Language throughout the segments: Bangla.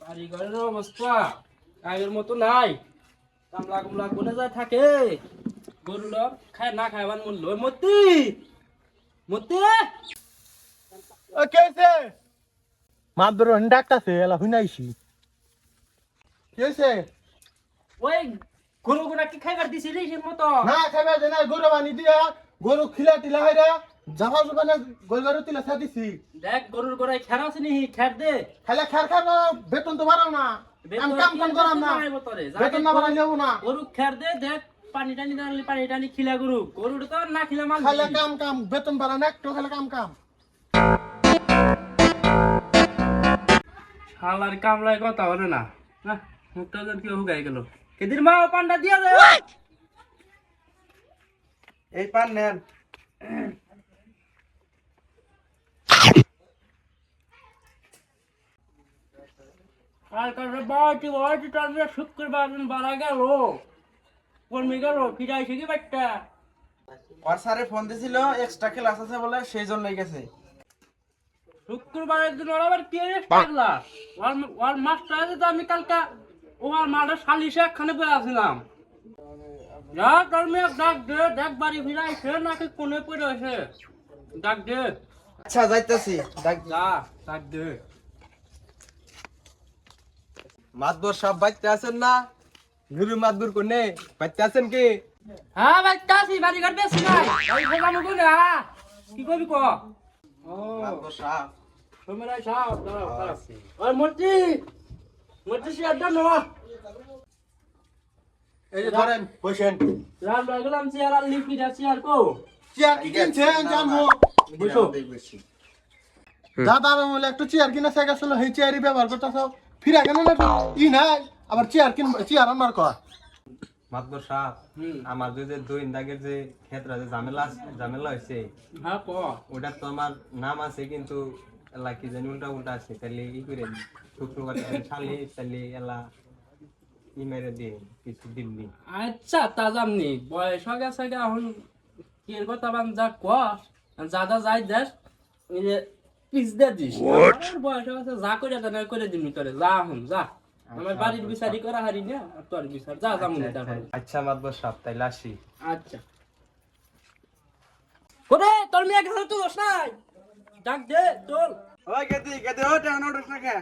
বাড়িঘরের অবস্থা আগের মতো নাই। কামলা কুমলা কোনে যায় থাকে। গরুল খায় না খাইবার মূল্য ওই মতি মতি। কেছে মাদর ডাকতাছে এলা হুনাইছি কেছে ওই গরু গুলা কি খাইবার দিছিলি সে মতো। না খাবে যে না গরু বানি দিয়া গরু খিলা টিলা হাইরা জামা জুবানে গল গরু তিলা সাদিছি দেখ গরুর গোড়ায় খের আছে নি খের দে। খাইলে খার খার বেতন তো বাড়াও না। আমি কাম কাম করাম না। বেতন না বাড়াই নেব না। গরু খের দে দেখ পানি টানি টানি পানি টানি খিলা গরু। গরুটা তো না খিলা মাল খাইলে কাম কাম বেতন বাড়া না একটু খাইলে কাম কাম। শালার কামলায় কথা হলো না। না মুখটা যেন কেউ হুগাই গেল। কেদির মা পান্ডা দিয়া দে। এই পান নেন। আর কাছে বাড়ি বাড়ি টানবে শুক্রবার দিন বাড়া গেল। কর্মী গেল ফিরাইছে কি বাচ্চা ওর স্যারে ফোন দিছিল এক্সট্রা ক্লাস আছে বলে সেই জন্যই গেছে। শুক্রবারের দিন ওর আবার কি পাগলা ওর ওর মাস্টার আছে তো আমি কালকে ওর মাঠে সালিশে একখানে বয়ে আসলাম। যা কর্মী ডাক দে দেখ বাড়ি ফিরাইছে নাকি কোনে পড়ে আছে। ডাক দে। আচ্ছা যাইতেছি। যা ডাক দে। মাতবর সব বাচ্চা আছেন না গুরু মাতবর কোনে বাচ্চা আছেন কি হ্যাঁ ভাই কাশি বাড়ি ঘর বেশি নাই ঘর আমি কোনে হ্যাঁ কি করবি ক ও তোমরা সাও দাঁড়াও দাঁড়াও ওই মূর্তি মূর্তি সে আড্ডা নেওয়া এই যে ধরেন বসেন রাম রাগলাম চেয়ার আর লিপি দা চেয়ার কো চেয়ার কি কিনছেন জানব বসো দাদা বলে একটু চেয়ার কিনা শেখা ছিল সেই চেয়ারই ব্যবহার করতেছ ফিরা কেন না ই নাই আবার চেয়ার কিন চেয়ার আমার কর মাতবর হুম। আমার যে দুই দাগের যে ক্ষেত্রে যে ঝামেলা ঝামেলা হয়েছে হ্যাঁ ক। ওটা তো আমার নাম আছে কিন্তু এলা কি জানি উল্টা উল্টা আছে তাহলে ই করে শুক্রবার শালি তাহলে এলা ই মেরে দিয়ে কিছু দিননি আচ্ছা তা জামনি বয়স হয়ে গেছে এখন কি কথা বান যা কস? যা যা যাই দেশ এই যে পিস দে দিস বয়স যা করে দেন করে দিবি তোরে যা এখন যা। আমার বাড়ির বিচারি করা হারি না আর তোর বিচার যা যা মনে আচ্ছা মাতবর সাহেব তাইলে আসি। আচ্ছা। তোর মেয়ে ঘরে তো দোষ নাই। ডাক দে তোর ওই গেদি গেদি ও টাউন ওঠস না কে?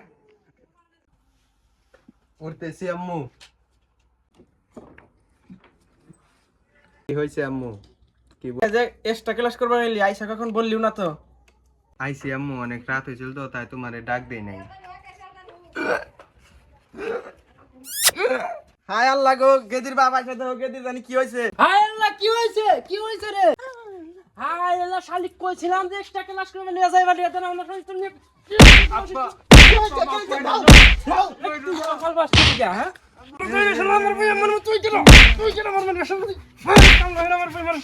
উঠতেছি আম্মু। কি হয়েছে আম্মু? কি বল- যে এক্সট্রা ক্লাস করবা আইসা কখন বললিও না তো? আইসি আম্মু অনেক রাত হয়েছিল তো তাই তোমারে ডাক দেই নাই। হাই আল্লাহ গো গেদির বাবা তো গেদির জানি কি হয়েছে হায় আল্লাহ কি হয়েছে কি হয়েছে রে? হায় আল্লাহ শালিক কইছিলাম যে এক্সট্রা ক্লাস করে নিয়ে যাইবা দিয়ে দেন আমরা শালিক তুমি আব্বা সকাল বাস থেকে যা হ্যাঁ? তুই আমার মানে আমার